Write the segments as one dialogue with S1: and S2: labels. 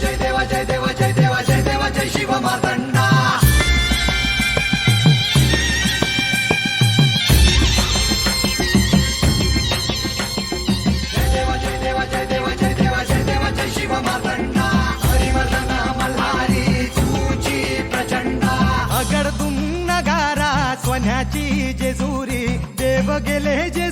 S1: जय देवा जय देवा जय देवा जय देवा जय शिव मार्तंडा जय देवा जय देवा जय देवा जय देवा जय देवा जय शिव मार्तंडा हरिवर्धन मल्हारी तुझी प्रचंडा.
S2: अगडदुम नगारा सोन्याची जेजुरी देव गेले जे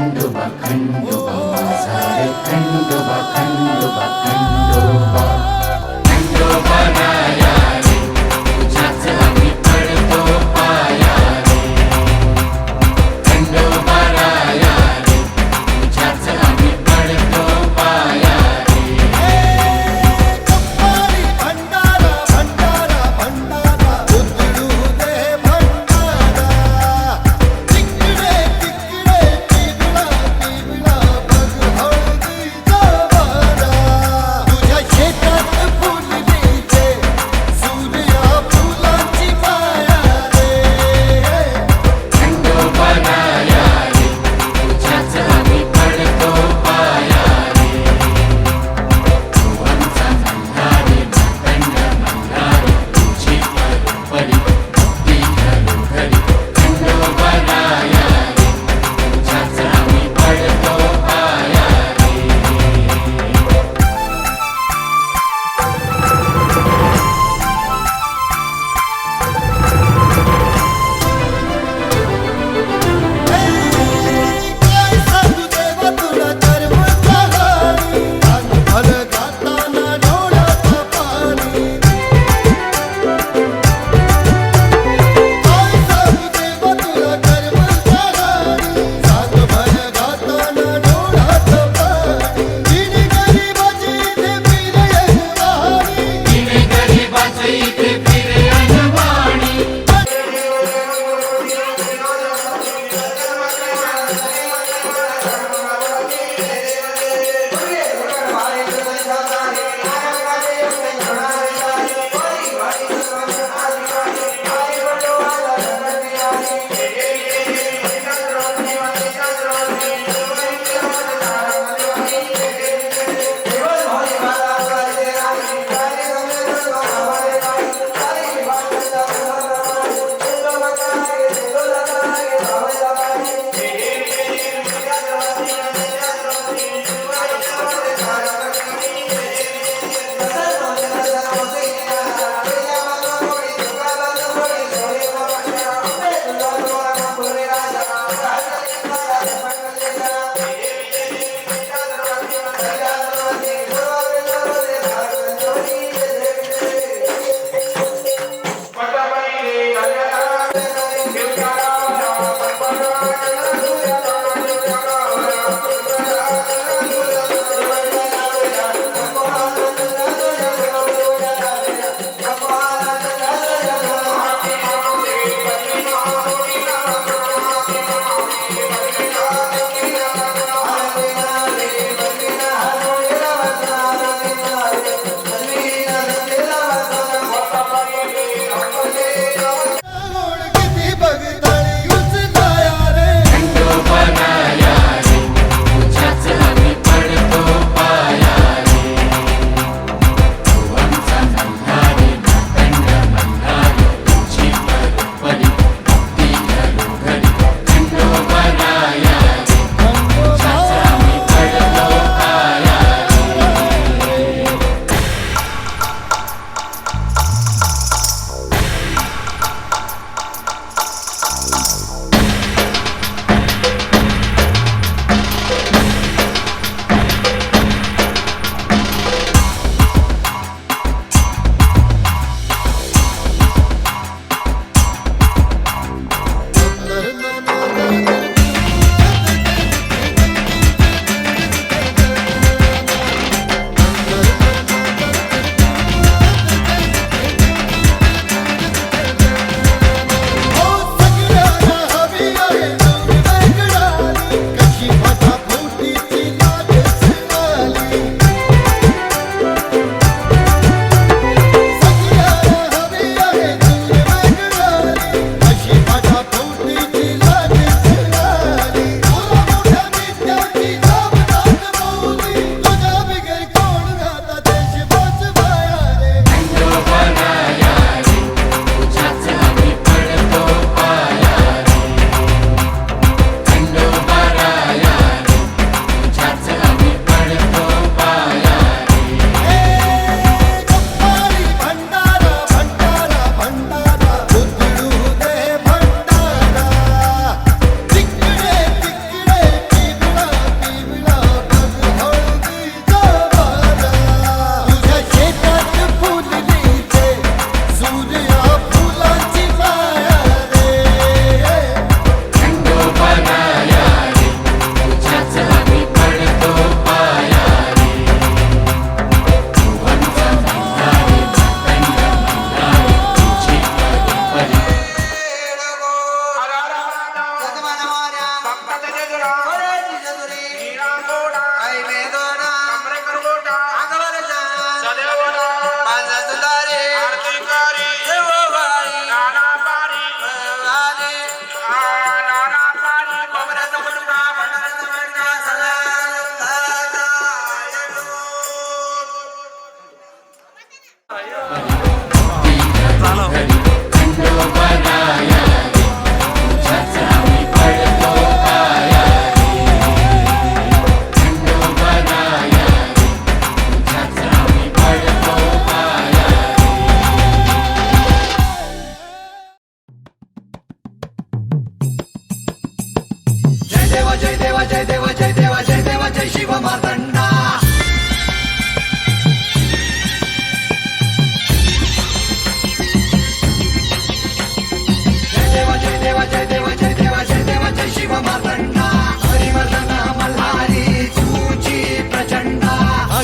S2: கண்டு கண்டு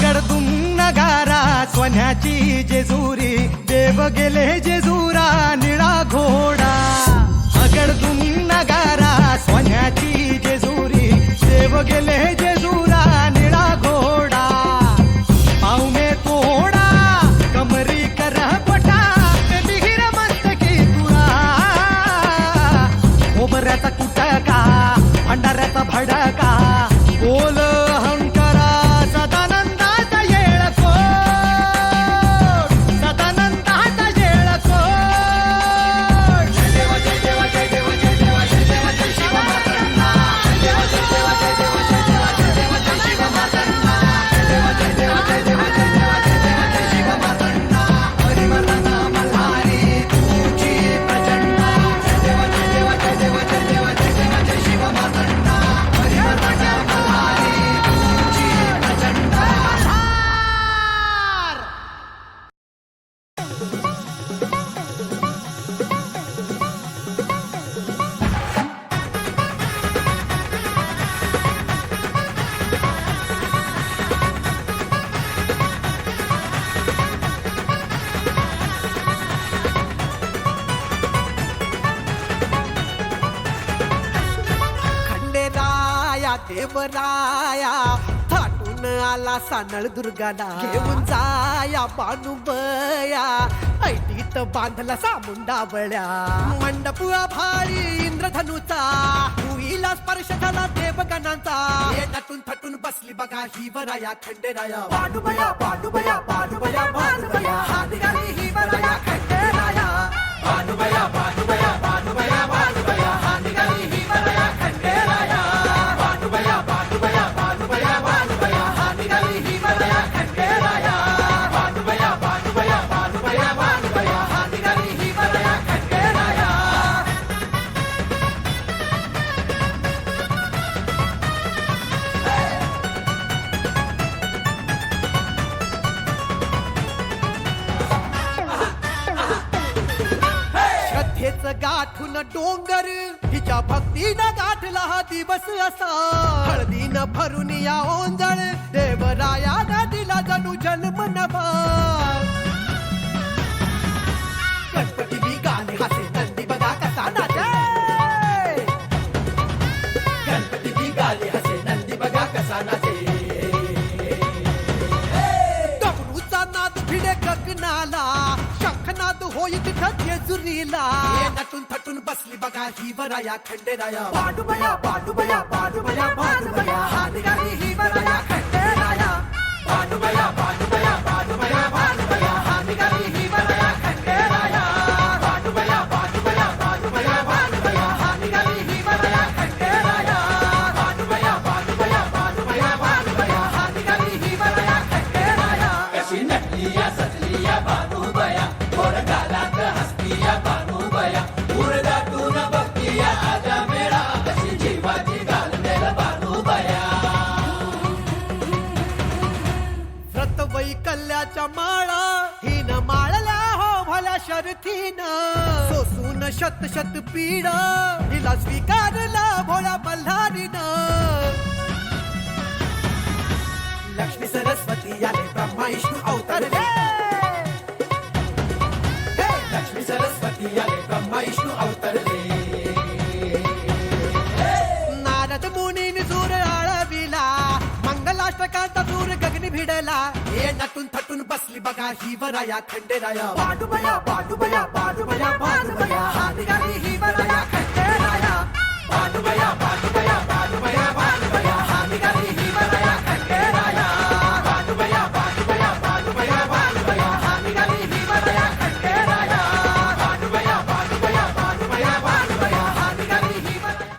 S2: अगडदुम नगारा सोन्याची जेजुरी देव गेले जेजुरा निळा घोडा. अगडदुम नगारा सोन्याची जेजुरी देव गेले
S1: राया. थाटून आला सानळ दुर्गाला. घेऊन जाया बानुबया ऐटीत बांधला सामुंडा बळ्या. मंडप भारी इंद्रधनुचा. भुईला स्पर्श झाला देवगणांचा. हे थटून बसली बघा ही वराया खंडेराया. बानुबया बानुबया बानुबया बानुबया हा निघाली ही वराया खंडेराया. बानुबया बानुबया बानुबया हेच गाठून डोंगर. हिच्या भक्तीनं गाठला हा दिवस असा. हळदीनं भरून या ओंजळ. देवरायानं दिला जणू जन्म नवा गणपती बिगाले हसे नंदी बघा कसा नाचे. गणपती नंदी बघा कसा नाचे. नाद भिडे गगनाला. शंखनाद होई तिथं जेजुरीला हे नटून थटून बसली बघा ही वराया खंडेराया बाडूबया बाडूबया बाडूबया बाडूबया हा निघाली ही वराया खंडेराया बाडूबया बाडूबया बाडूबया भल्या शर्थीन सोसून शत शत पीडा. हिला स्वीकारला भोळ्या मल्हारीनं लक्ष्मी सरस्वती आले ब्रह्मा विष्णू अवतरले लक्ष्मी सरस्वती आले ब्रह्मा विष्णू अवतरले राष्ट्रकांत दूर गगनी भिडला हे नटून थटून बसली बघा ही वराया खंडेराया बाडूबया बाडूबया बाडूबया बाडूबया हात घाली ही वराया खंडेराया बाडूबया बाडूबया